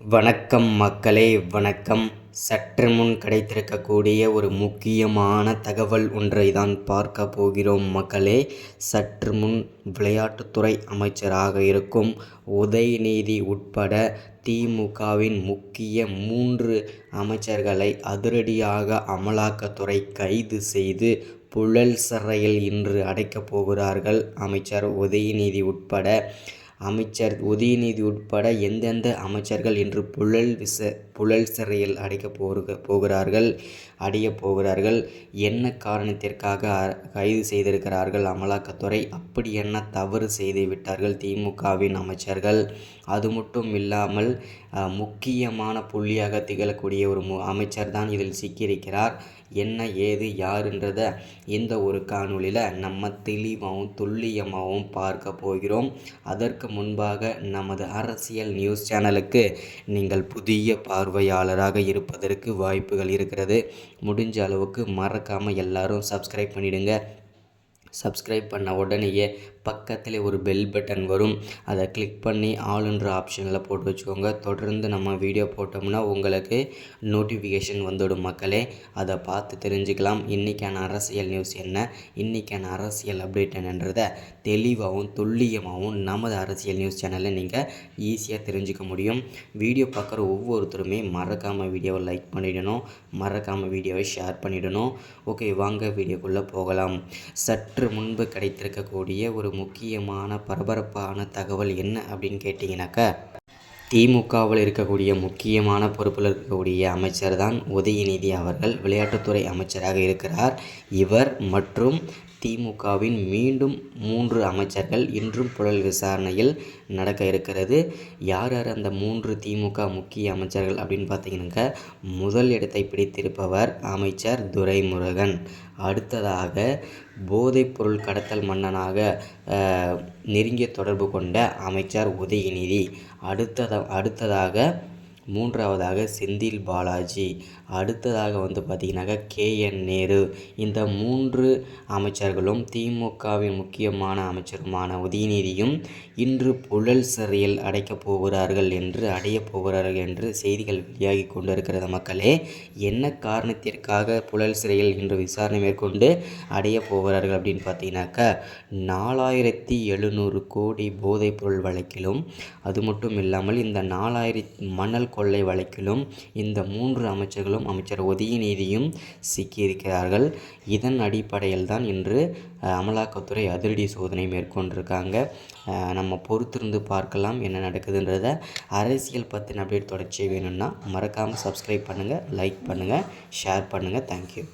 வணக்கம் மக்களே வணக்கம். சற்று முன் கிடைத்திருக்கக்கூடிய ஒரு முக்கியமான தகவல் ஒன்றை தான் பார்க்க போகிறோம் மக்களே. சற்று முன் விளையாட்டுத்துறை அமைச்சராக இருக்கும் உதயநிதி உட்பட திமுகவின் முக்கிய மூன்று அமைச்சர்களை அதிரடியாக அமலாக்கத்துறை கைது செய்து புழல் சிறையில் இன்று அடைக்கப் போகிறார்கள் அமைச்சர் உதயநிதி உட்பட அமைச்சர் உதயநிதி உட்பட எந்தெந்த அமைச்சர்கள் இன்று புழல் விச புழல் சிறையில் அடைக்கப் போக போகிறார்கள் அடையப் போகிறார்கள் என்ன காரணத்திற்காக கைது செய்திருக்கிறார்கள் அமலாக்கத்துறை அப்படி என்ன தவறு செய்து விட்டார்கள் திமுகவின் அமைச்சர்கள்? அது மட்டும் இல்லாமல் முக்கியமான புள்ளியாக திகழக்கூடிய ஒரு மு அமைச்சர் தான் இதில் சிக்கியிருக்கிறார். என்ன ஏது யாருன்றத இந்த ஒரு காணொலியில் நம்ம தெளிவாகவும் துல்லியமாகவும் பார்க்க போகிறோம். அதற்கு முன்பாக நமது அரசியல் நியூஸ் சேனலுக்கு நீங்கள் புதிய பார்வையாளராக இருப்பதற்கு வாய்ப்புகள் இருக்கிறது. முடிஞ்ச அளவுக்கு மறக்காமல் எல்லோரும் சப்ஸ்கிரைப் பண்ணிவிடுங்க சப்ஸ்கிரைப் பண்ண உடனேயே பக்கத்தில் ஒரு பெல் பட்டன் வரும். அதை கிளிக் பண்ணி ஆளுன்ற ஆப்ஷனில் போட்டு வச்சுக்கோங்க. தொடர்ந்து நம்ம வீடியோ போட்டோம்னா உங்களுக்கு நோட்டிஃபிகேஷன் வந்துவிடும் மக்களே. அதை பார்த்து தெரிஞ்சுக்கலாம். இன்றைக்கான அரசியல் நியூஸ் என்ன? இன்றைக்கான அரசியல் அப்டேட் என்னன்றதை தெளிவாகவும் துல்லியமாகவும் நமது அரசியல் நியூஸ் சேனலில் நீங்கள் ஈஸியாக தெரிஞ்சுக்க முடியும். வீடியோ பார்க்குற ஒவ்வொருத்தருமே மறக்காமல் வீடியோவை லைக் பண்ணிடணும். மறக்காமல் வீடியோவை ஷேர் பண்ணிடணும். ஓகே வாங்க வீடியோக்குள்ளே போகலாம். சற்று முன்பு கிடைத்திருக்கக்கூடிய ஒரு முக்கியமான பரபரப்பான தகவல் என்ன அப்படின்னு கேட்டிங்கனாக்கா திமுகவில் இருக்கக்கூடிய முக்கியமான பொறுப்பில் இருக்கக்கூடிய அமைச்சர் தான் உதயநிதி அவர்கள் விளையாட்டுத்துறை அமைச்சராக இருக்கிறார். இவர் மற்றும் திமுகவின் மீண்டும் மூன்று அமைச்சர்கள் இன்றும் புழல் விசாரணையில் நடக்க இருக்கிறது. யார் யார் அந்த மூன்று திமுக முக்கிய அமைச்சர்கள் அப்படின்னு பார்த்தீங்கன்னாக்க முதல் இடத்தை பிடித்திருப்பவர் அமைச்சர் துரைமுருகன். அடுத்ததாக போதைப்பொருள் கடத்தல் மன்னனாக நெருங்கிய தொடர்பு கொண்ட அமைச்சர் உதயநிதி. அடுத்தத அடுத்ததாக மூன்றாவதாக செந்தில் பாலாஜி. அடுத்ததாக வந்து பார்த்திங்கனாக்கா கே. என். நேரு. இந்த மூன்று அமைச்சர்களும் திமுகவின் முக்கியமான அமைச்சருமான உதயநிதியும் இன்று புழல் சிறையில் அடைக்கப் போகிறார்கள் என்று அடையப் போகிறார்கள் என்று செய்திகள் வெளியாகி கொண்டிருக்கிறது மக்களே. என்ன காரணத்திற்காக புழல் சிறையில் இன்று விசாரணை மேற்கொண்டு அடையப் போகிறார்கள் அப்படின்னு பார்த்தீங்கன்னாக்கா நாலாயிரத்தி எழுநூறு கோடி போதைப்பொருள் வழக்கிலும் அது மட்டும் இல்லாமல் இந்த நாலாயிரத்தி மணல் கொள்ளை வழக்கிலும் இந்த மூன்று அமைச்சர்களும் அமைச்சர் உதயநிதியும் சிக்கியிருக்கிறார்கள். இதன் அடிப்படையில் தான் இன்று அமலாக்கத்துறை அதிரடி சோதனை மேற்கொண்டிருக்காங்க. நம்ம பொறுத்திருந்து பார்க்கலாம் என்ன நடக்குதுன்றத. அரசியல் பற்றின அப்டேட் தொடர்ச்சி வேணும்னா மறக்காமல் சப்ஸ்கிரைப் பண்ணுங்கள் லைக் பண்ணுங்கள் ஷேர் பண்ணுங்கள் தேங்க்யூ